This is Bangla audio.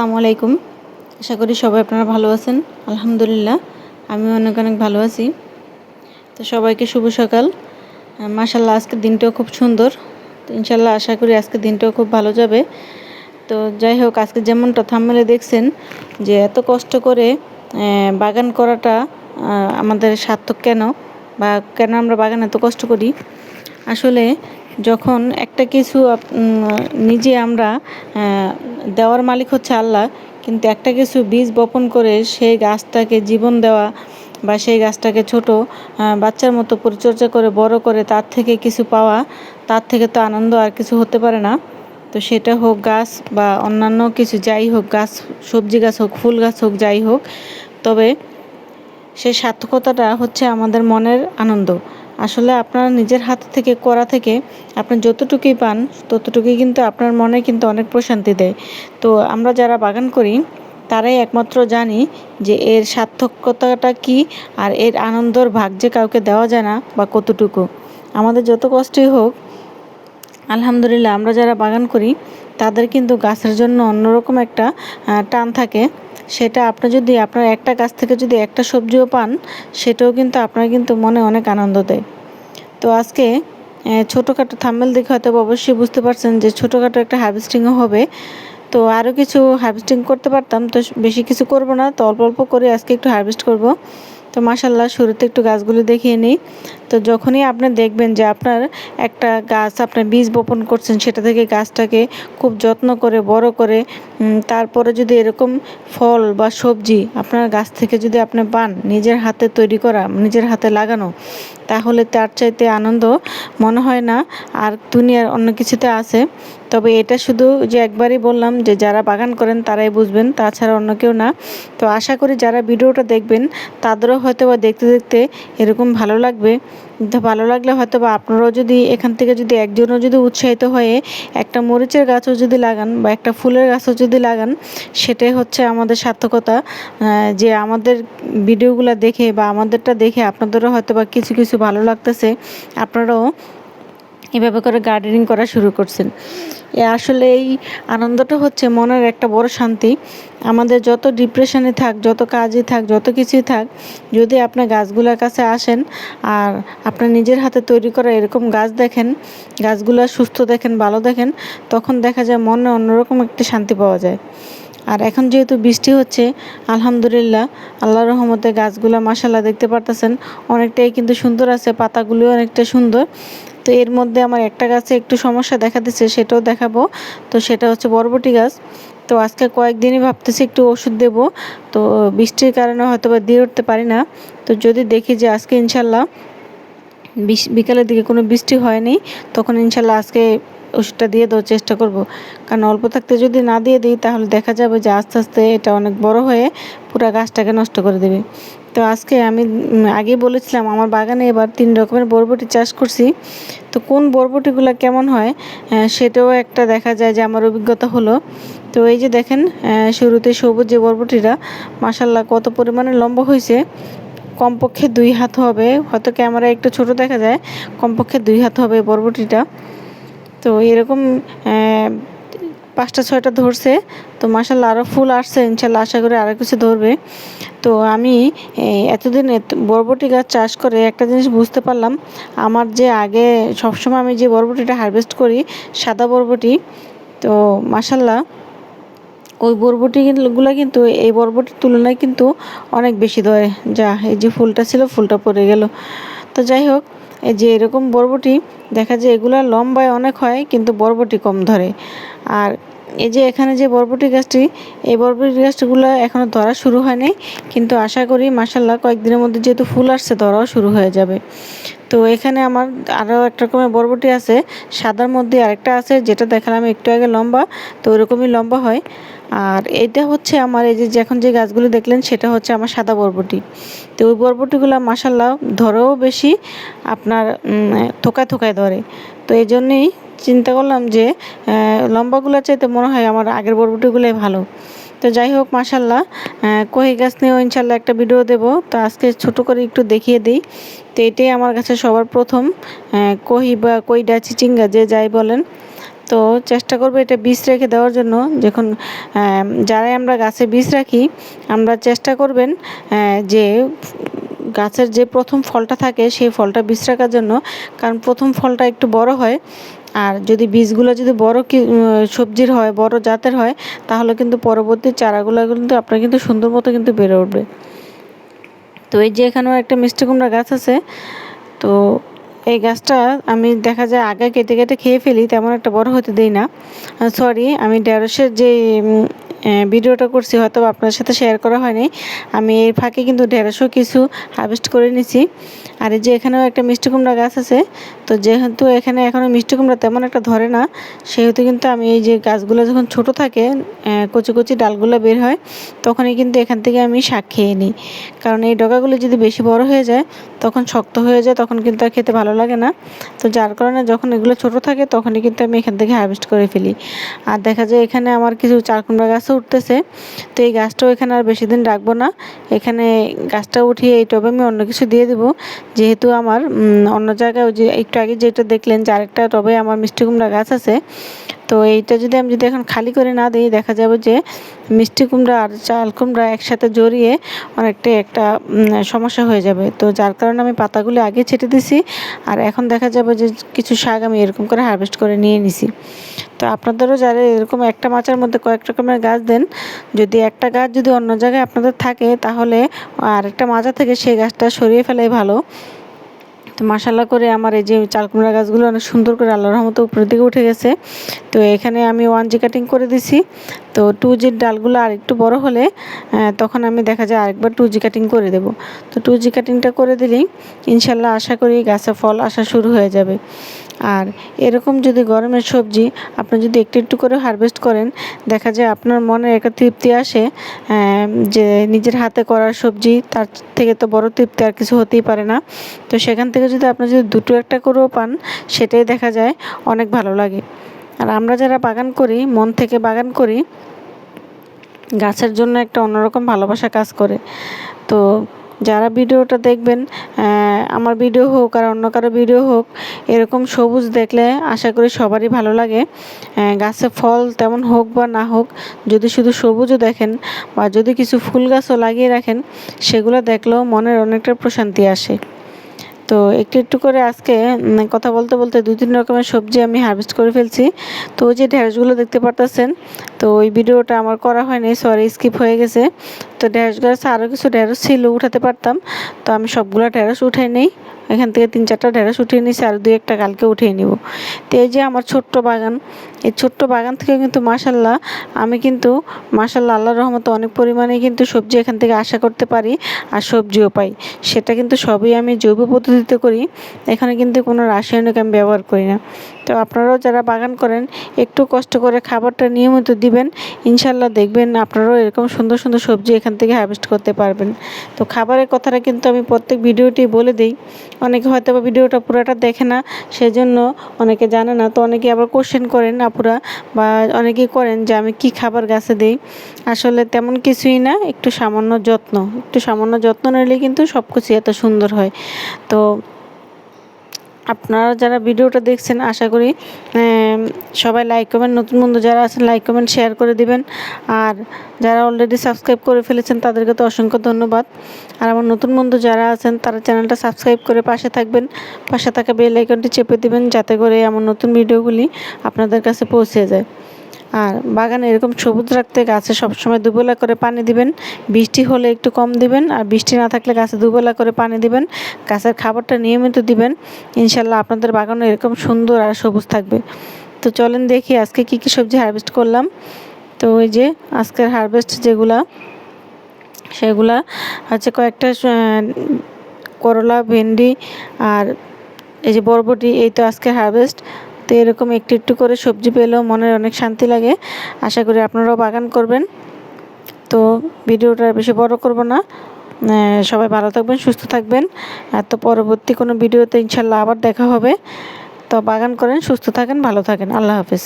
আসসালামু আলাইকুম। আশা করি সবাই আপনারা ভালো আছেন। আলহামদুলিল্লাহ আমি অনেক অনেক ভালো আছি। তো সবাইকে শুভ সকাল। মাশাল্লাহ আজকের দিনটাও খুব সুন্দর। তো ইনশাল্লাহ আশা করি আজকের দিনটাও খুব ভালো যাবে। তো যাই হোক, আজকে যেমনটা থামমেলে দেখছেন যে এত কষ্ট করে বাগান করাটা আমাদের সার্থক কেন? বা কেন আমরা বাগান এত কষ্ট করি? আসলে যখন একটা কিছু নিজে আমরা দেওয়ার মালিক হচ্ছে আল্লাহ, কিন্তু একটা কিছু বীজ বপন করে সেই গাছটাকে জীবন দেওয়া বা সেই গাছটাকে ছোট বাচ্চার মতো পরিচর্যা করে, বড় করে, তার থেকে কিছু পাওয়া, তার থেকে তো আনন্দ আর কিছু হতে পারে না। তো সেটা হোক গাছ বা অন্যান্য কিছু, যাই হোক গাছ, সবজি গাছ হোক, ফুল গাছ হোক, যাই হোক, তবে সেই সার্থকতাটা হচ্ছে আমাদের মনের আনন্দ। আসলে আপনার নিজের হাত থেকে, করা থেকে আপনি যতটুকুই পান, ততটুকুই কিন্তু আপনার মনে কিন্তু অনেক প্রশান্তি দেয়। তো আমরা যারা বাগান করি, তারাই একমাত্র জানি যে এর সার্থকতাটা কি আর এর আনন্দর ভাগ যে কাউকে দেওয়া যায় না বা কতটুকু। আমাদের যত কষ্টই হোক, আলহামদুলিল্লাহ আমরা যারা বাগান করি, তাদের কিন্তু গাছের জন্য অন্যরকম একটা টান থাকে। সেটা আপনি যদি আপনার একটা গাছ থেকে যদি একটা সবজিও পান, সেটাও কিন্তু আপনার কিন্তু মনে অনেক আনন্দ দেয়। তো আজকে ছোটোখাটো থাম্বেল দেখে হয়তো অবশ্যই বুঝতে পারছেন যে ছোটোখাটো একটা হার্ভেস্টিংও হবে। তো আরও কিছু হার্ভেস্টিং করতে পারতাম, তো বেশি কিছু করব না। তো অল্প অল্প করে আজকে একটু হার্ভেস্ট করব। তো মাসাল্লাহ শুরুতে একটু গাছগুলো দেখিয়ে নিই। তো যখনই আপনি দেখবেন যে আপনার একটা গাছ আপনার বীজ বপন করছেন, সেটা থেকে গাছটাকে খুব যত্ন করে, বড় করে তারপরে যদি এরকম ফল বা সবজি আপনার গাছ থেকে যদি আপনি পান, নিজের হাতে তৈরি করা, নিজের হাতে লাগানো, তাহলে তার চাইতে আনন্দ মনে হয় না। আর দুনিয়ার অন্য কিছুতে আছে। তবে এটা শুধু যে একবারই বললাম যে যারা বাগান করেন তারাই বুঝবেন, তাছাড়া অন্য কেউ না। তো আশা করি যারা ভিডিওটা দেখবেন, তাদেরও হয়তো বা দেখতে দেখতে এরকম ভালো লাগবে। তো ভালো লাগলে হয়তো বা আপনারাও যদি এখান থেকে যদি একজনও যদি উৎসাহিত হয়ে একটা মরিচের গাছও যদি লাগান বা একটা ফুলের গাছও যদি লাগান, সেটাই হচ্ছে আমাদের সার্থকতা। যে আমাদের ভিডিওগুলো দেখে বা আমাদেরটা দেখে আপনাদেরও হয়তো বা কিছু কিছু ভালো লাগতেছে, আপনারাও এভাবে করে গার্ডেনিং করা শুরু করছেন। আসলে এই আনন্দটা হচ্ছে মনের একটা বড় শান্তি। আমাদের যত ডিপ্রেশনে থাক, যত কাজই থাক, যত কিছুই থাক, যদি আপনি গাছগুলোর কাছে আসেন আর আপনার নিজের হাতে তৈরি করা এরকম গাছ দেখেন, গাছগুলো সুস্থ দেখেন, ভালো দেখেন, তখন দেখা যায় মনে অন্যরকম একটি শান্তি পাওয়া যায়। আর এখন যেহেতু বৃষ্টি হচ্ছে, আলহামদুলিল্লাহ আল্লাহ রহমতে গাছগুলো মাসাল্লাহ দেখতে পারতেছেন। অনেকটাই কিন্তু সুন্দর আছে পাতাগুলো অনেকটা সুন্দর। তো এর মধ্যে আমার একটা গাছে একটু সমস্যা দেখা দিচ্ছে, সেটাও দেখাবো। তো সেটা হচ্ছে বরবটি গাছ। তো আজকে কয়েকদিনই ভাবতেছি একটু ওষুধ দেব। তো বৃষ্টির কারণে হয়তো বা দিয়ে উঠতে পারি না। তো যদি দেখি যে আজকে ইনশাল্লাহ বিকালের দিকে কোনো বৃষ্টি হয়নি, তখন ইনশাল্লাহ আজকে ওষুধটা দিয়ে দেওয়ার চেষ্টা করব। কারণ অল্প থাকতে যদি না দিয়ে দিই, তাহলে দেখা যাবে যে আস্তে আস্তে এটা অনেক বড় হয়ে পুরো গাছটাকে নষ্ট করে দেবে। তো আজকে আমি আগেই বলেছিলাম, আমার বাগানে এবার তিন রকমের বরবটি চাষ করছি। তো কোন বরবটিগুলো কেমন হয় সেটাও একটা দেখা যায় যে আমার অভিজ্ঞতা হলো। তো এই যে দেখেন শুরুতে সবুজ যে বরবটিটা মাসাল্লাহ কত পরিমাণে লম্বা হয়েছে। কমপক্ষে দুই হাত হবে, হয়তো ক্যামেরায় একটু ছোট দেখা যায়, কমপক্ষে দুই হাত হবে বরবটিটা। তো এরকম পাঁচটা, ছয়টা ধরছে, তো মাসাল্লাহ আরও ফুল আসছে ইনশাল্লাহ আশা করি আরও কিছু ধরবে। তো আমি এতদিন এত- বরবটি গাছ চাষ করে একটা জিনিস বুঝতে পারলাম, আমার যে আগে সবসময় আমি যে বরবটিটা হারভেস্ট করি, সাদা বরবটি, তো মাসাল্লাহ ওই বরবটিগুলো কিন্তু এই বরবটির তুলনায় কিন্তু অনেক বেশি ধরে। যা, এই যে ফুলটা ছিল, ফুলটা পড়ে গেল। তো যাই হোক, এই যে এরকম বরবটি, দেখা যায় এগুলা লম্বায় অনেক হয়, কিন্তু বরবটি কম ধরে। আর এই যে এখানে যে বরবটি গাছটি, এই বরবটি গাছগুলো এখনও ধরা শুরু হয়নি, কিন্তু আশা করি মাসাল্লাহ কয়েকদিনের মধ্যে যেহেতু ফুল আসছে, ধরাও শুরু হয়ে যাবে। তো এখানে আমার আরও একটা রকমের বরবটি আছে, সাদার মধ্যে আরেকটা আছে যেটা দেখালাম একটু আগে লম্বা, তো ওরকমই লম্বা হয়। আর এটা হচ্ছে আমার এই যে এখন যে গাছগুলো দেখলেন সেটা হচ্ছে আমার সাদা বরবটি। তো ওই বরবটিগুলো মাসাল্লাহ ধরেও বেশি আপনার থোকায় থোকায় ধরে। তো এই জন্যেই চিন্তা করলাম যে লম্বাগুলো চাইতে মনে হয় আমার আগের বরবটিগুলোই ভালো। তো যাই হোক মাসাল্লাহ কহি গাছ নিয়েও ইনশাল্লাহ একটা ভিডিও দেব। তো আজকে ছোট করে একটু দেখিয়ে দিই। তো এটাই আমার কাছে সবার প্রথম কহি বা কইডা চিচিঙ্গা যে যাই বলেন। তো চেষ্টা করব এটা বীজ রেখে দেওয়ার জন্য। যখন যারাই আমরা গাছে বীজ রাখি, আমরা চেষ্টা করবেন যে গাছের যে প্রথম ফলটা থাকে সেই ফলটা বীজ রাখার জন্য, কারণ প্রথম ফলটা একটু বড় হয়। আর যদি বীজগুলো যদি বড় কি সবজির হয়, বড় জাতের হয়, তাহলে কিন্তু পরবর্তী চারাগুলো কিন্তু আপনার কিন্তু সুন্দর মতো কিন্তু বেড়ে উঠবে। তো এই যে এখানেও একটা মিষ্টি কুমড়া গাছ আছে, তো এই গাছটা আমি দেখা যায় আগে কেটে কেটে খেয়ে ফেলি, তেমন একটা বড় হতে দেই না। সরি আমি ঢেঁড়সের যে ভিডিওটা করছি হয়তো আপনার সাথে শেয়ার করা হয়নি। আমি এর ফাঁকে কিন্তু দেড়শো কিছু হারভেস্ট করে নিছি। আর এই যে এখানেও একটা মিষ্টি কুমড়া গাছ আছে তো যেহেতু এখানে এখনও মিষ্টি কুমড়া তেমন একটা ধরে না, সেহেতু কিন্তু আমি এই যে গাছগুলো যখন ছোট থাকে কচি কচি ডালগুলো বের হয়, তখনই কিন্তু এখান থেকে আমি শাক খেয়ে নিই। কারণ এই ডগাগুলো যদি বেশি বড় হয়ে যায়, তখন শক্ত হয়ে যায়, তখন কিন্তু আর খেতে ভালো লাগে না। তো যার কারণে যখন এগুলো ছোট থাকে, তখনই কিন্তু আমি এখান থেকে হারভেস্ট করে ফেলি। আর দেখা যায় এখানে আমার কিছু চার কুমড়া গাছও উঠতেছে, তো এই গাছটাও এখানে আর বেশি দিন রাখব না। এখানে গাছটা উঠিয়ে এই টবে আমি অন্য কিছু দিয়ে দেবো। যেহেতু আমার অন্য জায়গায় ওই যে একটু আগে যেটা দেখলেন যে আরেকটা টবে আমার মিষ্টি কুমড়া গাছ আছে, তো এইটা যদি আমি যদি এখন খালি করে না দিই, দেখা যাবে যে মিষ্টি কুমড়া আর চাল কুমড়া একসাথে জড়িয়ে অনেকটাই একটা সমস্যা হয়ে যাবে। তো যার কারণে আমি পাতাগুলো আগে ছেটে দিছি আর এখন দেখা যাবে যে কিছু শাক আমি এরকম করে হারভেস্ট করে নিয়ে নিছি। তো আপনাদেরও যারা এরকম একটা মাচার মধ্যে কয়েক রকমের গাছ দেন, যদি একটা গাছ যদি অন্য জায়গায় আপনাদের থাকে, তাহলে আরেকটা মাজা থেকে সেই গাছটা সরিয়ে ফেলাই ভালো। তো মাসাল্লাহ করে আমার এই যে চাল কুমড়া গাছগুলো অনেক সুন্দর করে আল্লাহ রহমতে উপরের দিকে উঠে গেছে। তো এখানে আমি ওয়ান জি কাটিং করে দিছি। তো টু জির ডালগুলো আর একটু বড় হলে তখন আমি দেখা যায় আরেকবার টু জি কাটিং করে দেব। তো টু জি কাটিংটা করে দিলেই ইনশাল্লাহ আশা করি গাছে ফল আসা শুরু হয়ে যাবে। আর এরকম যদি গরমের সবজি আপনি যদি একটু একটু করে হারভেস্ট করেন, দেখা যায় আপনার মনে একটা তৃপ্তি আসে যে নিজের হাতে করার সবজি তার থেকে তো বড় তৃপ্তি আর কিছু হতেই পারে না। তো সেখান থেকে যদি আপনি যদি দুটো একটা করেও পান, সেটাই দেখা যায় অনেক ভালো লাগে। আর আমরা যারা বাগান করি, মন থেকে বাগান করি, গাছের জন্য একটা অন্যরকম ভালোবাসা কাজ করে। তো যারা ভিডিওটা দেখবেন আমার ভিডিও হোক আর অন্য কারও ভিডিও হোক, এরকম সবুজ দেখলে আশা করি সবারই ভালো লাগে। গাছে ফল তেমন হোক বা না হোক, যদি শুধু সবুজও দেখেন বা যদি কিছু ফুল গাছও লাগিয়ে রাখেন, সেগুলো দেখলেও মনের অনেকটা প্রশান্তি আসে। তো একটু একটু করে আজকে কথা বলতে বলতে দু তিন রকমের সবজি আমি হারভেস্ট করে ফেলছি। তো ওই যে ঢেঁড়সগুলো দেখতে পারতেছেন, তো ওই ভিডিওটা আমার করা হয়নি সরি স্কিপ হয়ে গেছে। তো ঢেঁড়স গাছ আরও কিছু ঢেঁড়স ছিল, উঠাতে পারতাম। তো আমি সবগুলো ঢেঁড়স উঠাই নেই। এখান থেকে তিন চারটা ঢেঁড়স উঠিয়ে নিয়েছি আর দুই একটা কালকে উঠিয়ে নিব। তো এই যে আমার ছোট্ট বাগান, এই ছোট্ট বাগান থেকে কিন্তু মাসাল্লাহ আমি কিন্তু মাসাল্লাহ আল্লাহ রহমতে অনেক পরিমাণে কিন্তু সবজি এখান থেকে আশা করতে পারি আর সবজিও পাই। সেটা কিন্তু সবই আমি জৈব পদ্ধতিতে করি, এখানে কিন্তু কোনো রাসায়নিক আমি ব্যবহার করি না। তো আপনারাও যারা বাগান করেন, একটু কষ্ট করে খাবারটা নিয়মিত দিবেন, ইনশাল্লাহ দেখবেন আপনারাও এরকম সুন্দর সুন্দর সবজি এখান থেকে হারভেস্ট করতে পারবেন। তো খাবারের কথাটা কিন্তু আমি প্রত্যেক ভিডিওটি বলে দিই অনেকে হয়তো বা ভিডিওটা পুরোটা দেখে না, সেজন্য অনেকে জানে না। তো অনেকে আবার কোশ্চেন করেন, আপুরা, বা অনেকেই করেন যে আমি কি খাবার গাছে দিই। আসলে তেমন কিছুই না, একটু সামান্য যত্ন। একটু সামান্য যত্ন নিলে কিন্তু সব কিছুই এত সুন্দর হয়। তো আপনারা যারা ভিডিওটা দেখছেন, আশা করি সবাই লাইক কমেন্ট নতুন বন্ধু যারা আছেন লাইক কমেন্ট শেয়ার করে দিবেন। আর যারা অলরেডি সাবস্ক্রাইব করে ফেলেছেন, তাদেরকে তো অসংখ্য ধন্যবাদ। আর আমার নতুন বন্ধু যারা আছেন, তারা চ্যানেলটা সাবস্ক্রাইব করে পাশে থাকবেন। পাশে থাকা বেল আইকনটি চেপে দিবেন, যাতে করে আমার নতুন ভিডিওগুলি আপনাদের কাছে পৌঁছে যায়। আর বাগানে এরকম সবুজ রাখতে গাছে সবসময় দুবেলা করে পানি দিবেন। বৃষ্টি হলে একটু কম দিবেন আর বৃষ্টি না থাকলে গাছে দুবেলা করে পানি দিবেন। গাছের খাবারটা নিয়মিত দিবেন। ইনশাল্লাহ আপনাদের বাগানও এরকম সুন্দর আর সবুজ থাকবে। তো চলেন দেখি আজকে কি কি সবজি হারভেস্ট করলাম। তো ওই যে আজকের হারভেস্ট যেগুলা, সেগুলা হচ্ছে কয়েকটা করলা, ভেন্ডি আর এই যে বরবটি, এই তো আজকে হারভেস্ট তো এরকম একটু একটু করে সবজি পেলেও মনের অনেক শান্তি লাগে। আশা করি আপনারাও বাগান করবেন। তো ভিডিওটা বেশি বড় করব না। সবাই ভালো থাকবেন, সুস্থ থাকবেন। আর তো পরবর্তী কোনো ভিডিওতে ইনশাল্লাহ আবার দেখা হবে। তো বাগান করেন, সুস্থ থাকেন, ভালো থাকেন। আল্লাহ হাফেজ।